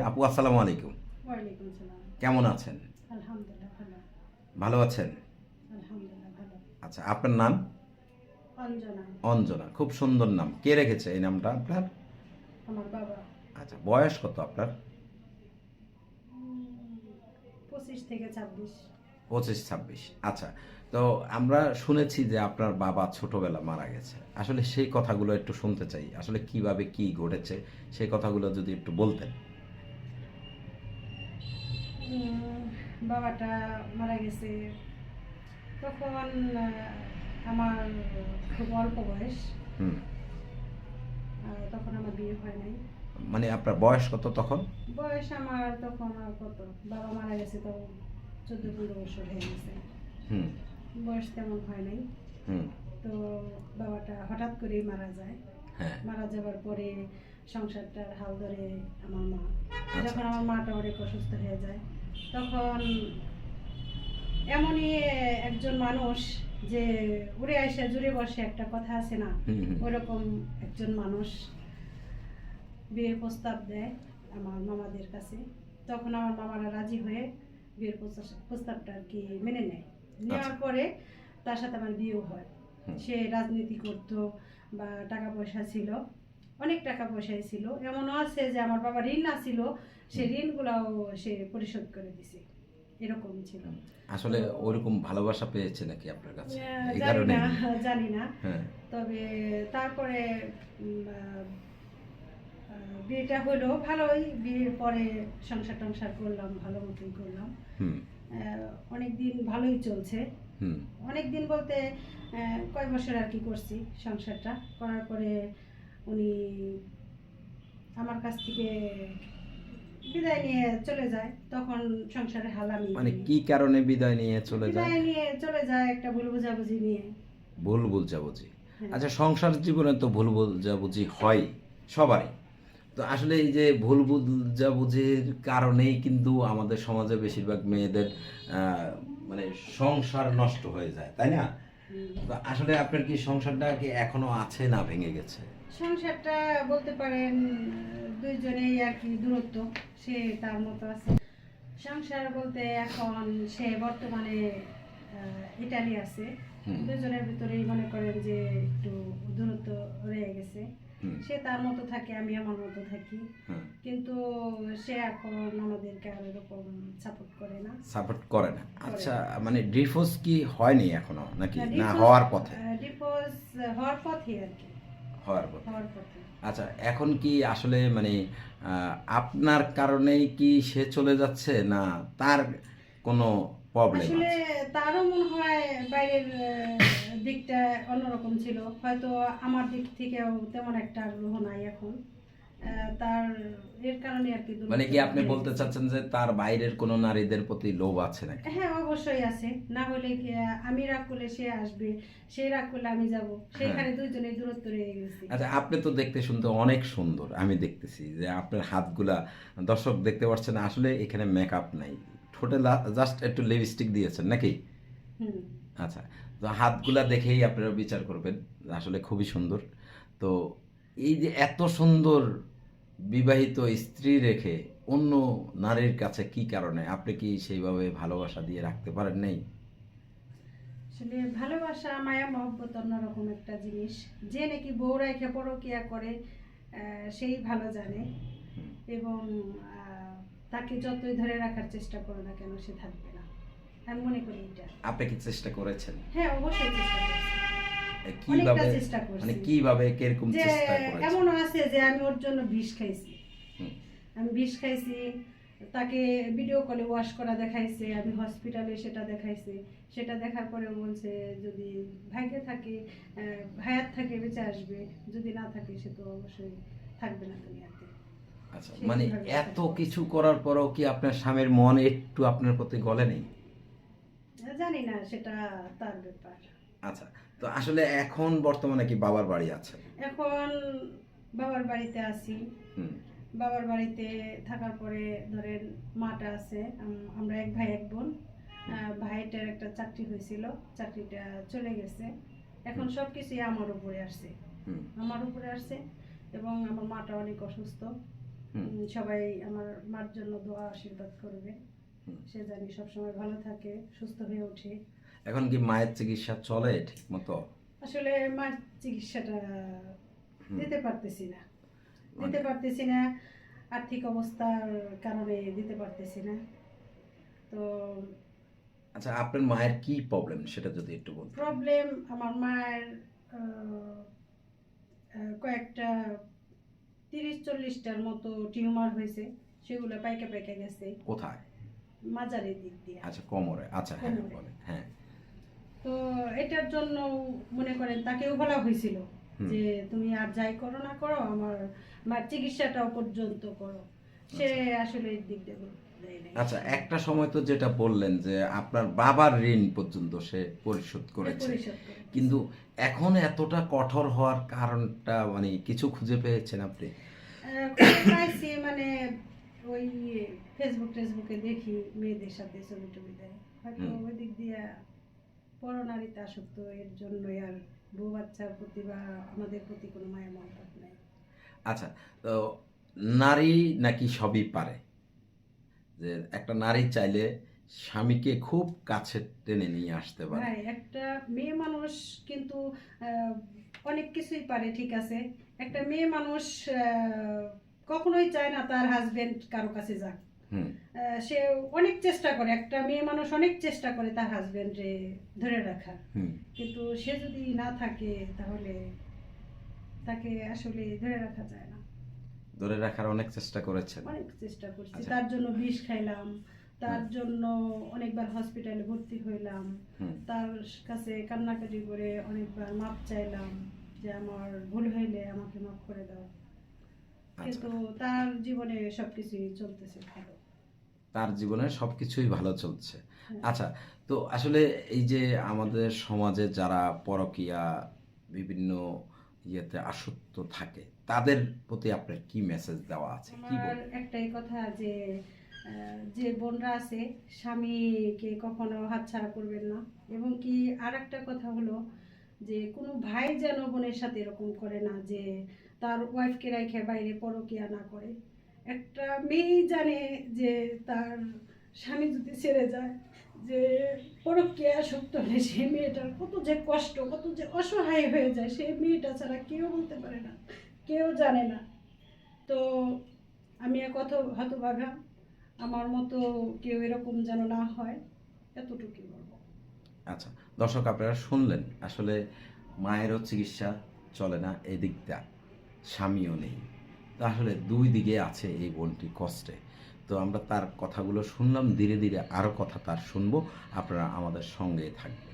আপু আসসালামু আলাইকুম। কেমন আছেন? ভালো। আছেন? আচ্ছা আপনার নাম? অঞ্জনা। খুব সুন্দর নাম। কে রেখেছে এই নামটা আপনার? আচ্ছা বয়স কত আপনার? পঁচিশ ছাব্বিশ। আচ্ছা তো আমরা শুনেছি যে আপনার বাবা ছোটবেলা মারা গেছে। আসলে সেই কথাগুলো একটু শুনতে চাই। আসলে কীভাবে কি ঘটেছে? সেই কথাগুলো যদি একটু বলতেন। বাবাটা মারা গেছে। তখন আমার খুব অল্প বয়স। আর তখন আমার বিয়ে হয় নাই। মানে আপনার বয়স কত তখন? বয়স আমার তখন কত? বাবা মারা গেছে তো চোদ্দ পনেরো বছর হয়ে গেছে। বয়স তেমন হয় নাই। তো বাবাটা হঠাৎ করেই মারা যায়। হ্যাঁ। মারা যাওয়ার পরে সংসারটার হাল ধরে আমার মা। আচ্ছা। যখন আমার মাটা অনেক অসুস্থ হয়ে যায় তখন এমনই একজন মানুষ যে উড়ে আসে জুড়ে বসে একটা কথা আছে না? ওরকম একজন মানুষ বিয়ের প্রস্তাব দেয় আমার মামাদের কাছে। তখন আমার মামারা রাজি হয়ে বিয়ের প্রস্তাবটা আর কি মেনে নেয়। নেওয়ার পরে তার সাথে আমার বিয়েও হয়। সে রাজনীতি করতো বা টাকা পয়সা ছিল। অনেক টাকা পয়সাই ছিল এমনও আছে যে আমার বাবা ঋণ ছিল সে ঋণগুলাও সে পরিশোধ করে দিছে। এরকম ছিল। আসলে ওরকম ভালোবাসা পেয়েছে নাকি আপনার কাছে? এই জানি কারণে জানি না। হ্যাঁ। তবে তারপরে বিয়েটা হলো ভালোই। বিয়ের পরে সংসার টংসার করলাম ভালো মতোই করলাম। হুম। অনেক দিন ভালোই চলছে। হুম। অনেক দিন বলতে কয় বছর আর কি করছি সংসারটা। করার পরে উনি আমার কাছ থেকে বিদায় নিয়ে চলে যায়। তখন সংসারে হালামি মানে কি কারণে বিদায় নিয়ে চলে যায়? বিদায় নিয়ে চলে যায় একটা ভুল বুঝাবুঝি নিয়ে। ভুল বুঝাবুঝি। হ্যাঁ। আচ্ছা সংসার জীবনে তো ভুল বুঝাবুঝি হয় সবারই। তো আসলে এই যে ভুল বুঝাবুঝির কারণেই কিন্তু আমাদের সমাজে বেশিরভাগ মেয়েদের মানে সংসার নষ্ট হয়ে যায় তাই না? তো আসলে আপনার কি সংসারটা কি এখনও আছে না ভেঙে গেছে? সংসারটা বলতে পারেন দুইজনেই আর কি দূরত্ব সে তার মতো আছে। সংসার বলতে এখন সে বর্তমানে ইটালি আছে। দুজনের ভিতরেই মনে করেন যে একটু দূরত্ব রয়ে গেছে। সে তার মতো থাকে আমি আমার মতো থাকি। কিন্তু সে এখন আমাদেরকে আর এরকম সাপোর্ট করে না। সাপোর্ট করে না। আচ্ছা মানে ডিভোর্স কি হয়নি এখনও? নাকি? না হওয়ার পথে? divorce হওয়ার পথে আর কি। হওয়ার পথে। আচ্ছা এখন কি আসলে মানে আপনার কারণেই কি সে চলে যাচ্ছে না তার কোনো প্রবলেম আছে? তারও মনে হয় বাইরের দিকটা অন্যরকম ছিল। হয়তো আমার দিক থেকেও তেমন একটা আগ্রহ নাই এখন। তার এর কারণে আর কি মানে কি আপনি বলতে চাচ্ছেন যে তার বাইরের কোনো নারীদের প্রতি লোভ আছে নাকি? হ্যাঁ অবশ্যই আছে। না হলে কি আমি রাগ করলে সে আসবে সে রাগ করলে আমি যাব। সেখানে দুইজনের দূরত্ব রয়ে গেছে। আচ্ছা আপনি তো দেখতে শুনতে অনেক সুন্দর আমি দেখতেছি যে আপনার হাতগুলা দর্শক দেখতে পাচ্ছেন আসলে এখানে মেকআপ নাই। ঠোঁটে জাস্ট একটু লিপস্টিক দিয়েছেন নাকি? আচ্ছা তো হাতগুলা দেখেই আপনারা বিচার করবেন আসলে খুবই সুন্দর। তো এই যে এত সুন্দর বিবাহিত স্ত্রী রেখে অন্য নারীর কাছে কি কারণে? আপনি কি সেইভাবে ভালোবাসা দিয়ে রাখতে পারেন নাই? আসলে ভালোবাসা মায়া মহব্বত অন্যরকম একটা জিনিস। যে নাকি বউ রেখে পরকিয়া করে সেই ভালো জানে। এবং তাকে যতই ধরে রাখার চেষ্টা করো না কেন সে থাকবে না। আমি মনে করি এটা। আপনি কি চেষ্টা করেছেন? হ্যাঁ অবশ্যই চেষ্টা করছি। এ, কীভাবে চেষ্টা করছি। মানে কীভাবে কীরকম চেষ্টা করেছেন এমন আছে যে আমি ওর জন্য বিষ খাইছি। আমি বিষ খাইছি তাকে ভিডিও কলে ওয়াশ করা দেখাইছে আমি হসপিটালে সেটা দেখাইছি। সেটা দেখার পরে বলছে যদি ভাগ্যে থাকে ভায়াত থাকে বেঁচে আসবে। যদি না থাকে সে তো অবশ্যই থাকবে না দুনিয়াতে। আচ্ছা মানে এত কিছু করার পরেও কি আপনার স্বামীর মন একটু আপনার প্রতি গলে নেই? জানি না সেটা তার ব্যাপার। আচ্ছা তো আসলে এখন বর্তমানে কি বাবার বাড়ি আছে? এখন বাবার বাড়িতে আছি। বাবার বাড়িতে থাকার পরে ধরেন মাটা আছে আমরা এক ভাই এক বোন। ভাইটার একটা চাকরি হয়েছিল চাকরিটা চলে গেছে। এখন সব কিছুই আমার উপরে আসছে। আমার উপরে আসছে এবং আমার মাটা অনেক অসুস্থ। সবাই আমার মার জন্য দোয়া আশীর্বাদ করবে। সে জানি সবসময় ভালো থাকে সুস্থ হয়ে ওঠে। এখন কি মায়ের চিকিৎসা চলে ঠিক মতো আসলে মায়ের চিকিৎসাটা দিতে পারতেছি না। মানে- দিতে পারতেছি না আর্থিক অবস্থার কারণে দিতে পারতেছি না। তো আচ্ছা আপনার মায়ের কি প্রবলেম সেটা যদি একটু বলতেন। প্রবলেম আমার মায়ের কয়েকটা তিরিশ চল্লিশটার মতো টিউমার হয়েছে সেগুলো পাইকা পাইকা গেছে। কোথায়? মাজারের দিক দিয়ে। আচ্ছা কোমরে। আচ্ছা হ্যাঁ। বলেন হ্যাঁ। তো এটার জন্য মনে করেন তাকেও বলা হয়েছিল যে তুমি আর যাই করো না করো আমার মার চিকিৎসাটাও পর্যন্ত করো। সে আসলে এই দিক দিয়ে। আচ্ছা একটা সময় তো যেটা বললেন যে আপনার বাবার ঋণ পর্যন্ত সে পরিশোধ করেছে। কিন্তু এখন এতটা কঠোর হওয়ার কারণটা মানে কিছু খুঁজে পেয়েছেন আপনি? পাইছি মানে ওই ফেসবুক টেসবুকে দেখি মেয়েদের সাথে ছবি টবি দেয়। হয়তো ওই দিক দিয়ে পরনারীতে আসক্ত এর জন্যই আর বউ বাচ্চার প্রতি বা আমাদের প্রতি কোনো মায়া মমতা নাই। আচ্ছা তো নারী নাকি সবই পারে? যে একটা নারী চাইলে স্বামীকে খুব কাছে টেনে নিয়ে আসতে পারে। ভাই একটা মেয়ে মানুষ কিন্তু অনেক কিছুই পারে ঠিক আছে। একটা মেয়ে মানুষ কখনোই চায় না তার হাজবেন্ড কারও কাছে যাক। সে অনেক চেষ্টা করে একটা মেয়ে মানুষ অনেক চেষ্টা করে তার হাজবেন্ডে ধরে রাখার। কিন্তু সে যদি না থাকে তাহলে তাকে আসলে ধরে রাখা যায় না। ধরে রাখার অনেক চেষ্টা করেছেন। অনেক চেষ্টা করছি। আচ্ছা। তার জন্য বিষ খাইলাম তার জন্য অনেকবার হসপিটালে ভর্তি হইলাম তার কাছে কান্নাকাটি করে অনেকবার মাপ চাইলাম যে আমার ভুল হইলে আমাকে মাফ করে দাও। আচ্ছা। কিন্তু তার জীবনে সবকিছুই চলতেছে ভালো। তার জীবনে সবকিছুই ভালো চলছে। আচ্ছা তো আসলে এই যে আমাদের সমাজে যারা পরকীয়া বিভিন্ন ইয়েতে আসক্ত থাকে তাদের প্রতি আপনার কি মেসেজ দেওয়া আছে? কি একটাই কথা যে যে বোনরা আছে স্বামীকে কখনো হাতছাড়া করবেন না। এবং কি আর একটা কথা হলো যে কোনো ভাই যেন বোনের সাথে এরকম করে না যে তার ওয়াইফকে রেখে বাইরে পরকিয়া না করে। একটা মেয়েই জানে যে তার স্বামী যদি ছেড়ে যায়, যে পরকিয়া আসক্ত হলে সেই মেয়েটার কত যে কষ্ট, কত যে অসহায় হয়ে যায় সেই মেয়েটা ছাড়া কেউ বলতে পারে না, কেউ জানে না। তো আমি কথা হতভাগা, আমার মতো কেউ এরকম যেন না হয়, এতটুকুই বলব। আচ্ছা দর্শক আপনারা শুনলেন, আসলে মায়েরও চিকিৎসা চলে না এই দিকটা স্বামীও নেই। তাহলে দুই দিকে আছে এই বোনটি কষ্টে। তো আমরা তার কথাগুলো শুনলাম, ধীরে ধীরে আরও কথা তার শুনব। আপনারা আমাদের সঙ্গে থাকবেন।